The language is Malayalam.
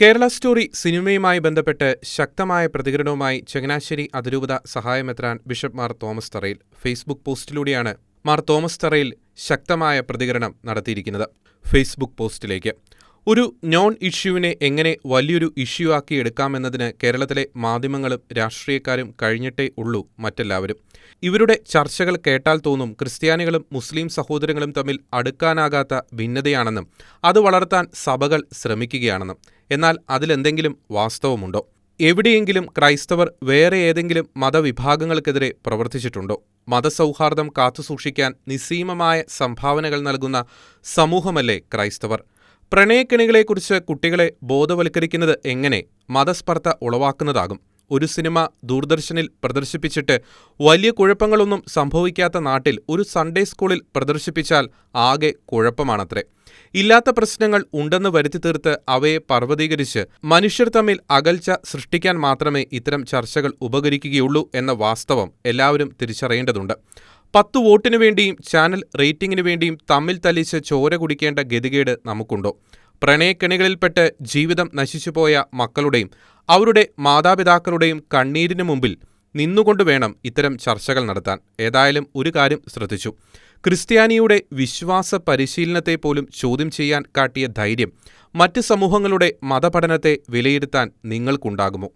കേരള സ്റ്റോറി സിനിമയുമായി ബന്ധപ്പെട്ട് ശക്തമായ പ്രതികരണവുമായി ചങ്ങനാശ്ശേരി അതിരൂപത സഹായമെത്രാൻ bishop Mar Thomas Tharayil Facebook പോസ്റ്റിലൂടെയാണ് Mar Thomas Tharayil ശക്തമായ പ്രതികരണം നടത്തിയിരിക്കുന്നത്. ഫേസ്ബുക്ക് പോസ്റ്റിലേക്ക് ഒരു നോൺ ഇഷ്യൂവിനെ എങ്ങനെ വലിയൊരു ഇഷ്യൂ ആക്കി എടുക്കാമെന്നതിന് കേരളത്തിലെ മാധ്യമങ്ങളും രാഷ്ട്രീയക്കാരും കഴിഞ്ഞിട്ടേ ഉള്ളൂ മറ്റെല്ലാവരും. ഇവരുടെ ചർച്ചകൾ കേട്ടാൽ തോന്നും ക്രിസ്ത്യാനികളും മുസ്ലിം സഹോദരങ്ങളും തമ്മിൽ അടുക്കാനാകാത്ത ഭിന്നതയാണെന്നും അത് വളർത്താൻ സഭകൾ ശ്രമിക്കുകയാണെന്നും. എന്നാൽ അതിലെന്തെങ്കിലും വാസ്തവമുണ്ടോ? എവിടെയെങ്കിലും ക്രൈസ്തവർ വേറെ ഏതെങ്കിലും മതവിഭാഗങ്ങൾക്കെതിരെ പ്രവർത്തിച്ചിട്ടുണ്ടോ? മതസൗഹാർദ്ദം കാത്തുസൂക്ഷിക്കാൻ നിസ്സീമമായ സംഭാവനകൾ നൽകുന്ന സമൂഹമല്ലേ ക്രൈസ്തവർ? പ്രണയക്കെണികളെക്കുറിച്ച് കുട്ടികളെ ബോധവൽക്കരിക്കുന്നത് എങ്ങനെ മതസ്പർദ്ധ ഉളവാക്കുന്നതാകും? ഒരു സിനിമ ദൂരദർശനിൽ പ്രദർശിപ്പിച്ചിട്ട് വലിയ കുഴപ്പങ്ങളൊന്നും സംഭവിക്കാത്ത നാട്ടിൽ ഒരു സൺഡേ സ്കൂളിൽ പ്രദർശിപ്പിച്ചാൽ ആകെ കുഴപ്പമാണത്രേ. ഇല്ലാത്ത പ്രശ്നങ്ങൾ ഉണ്ടെന്ന് വരുത്തി തീർത്ത് അവയെ പർവതീകരിച്ച് മനുഷ്യർ തമ്മിൽ അകൽച്ച സൃഷ്ടിക്കാൻ മാത്രമേ ഇത്തരം ചർച്ചകൾ ഉപകരിക്കുകയുള്ളൂ എന്ന വാസ്തവം എല്ലാവരും തിരിച്ചറിയേണ്ടതുണ്ട്. പത്ത് വോട്ടിനു വേണ്ടിയും ചാനൽ റേറ്റിംഗിനു വേണ്ടിയും തമ്മിൽ തല്ലിച്ച് ചോര കുടിക്കേണ്ട ഗതികേട് നമുക്കുണ്ടോ? പ്രണയക്കെണികളിൽപ്പെട്ട് ജീവിതം നശിച്ചുപോയ മക്കളുടെയും അവരുടെ മാതാപിതാക്കളുടെയും കണ്ണീരിനു മുമ്പിൽ നിന്നുകൊണ്ട് വേണം ഇത്തരം ചർച്ചകൾ നടത്താൻ. ഏതായാലും ഒരു കാര്യം ശ്രദ്ധിച്ചു. ക്രിസ്ത്യാനിയുടെ വിശ്വാസ പരിശീലനത്തെ പോലും ചോദ്യം ചെയ്യാൻ കാട്ടിയ ധൈര്യം മറ്റ് സമൂഹങ്ങളുടെ മതപഠനത്തെ വിലയിരുത്താൻ നിങ്ങൾക്കുണ്ടാകുമോ?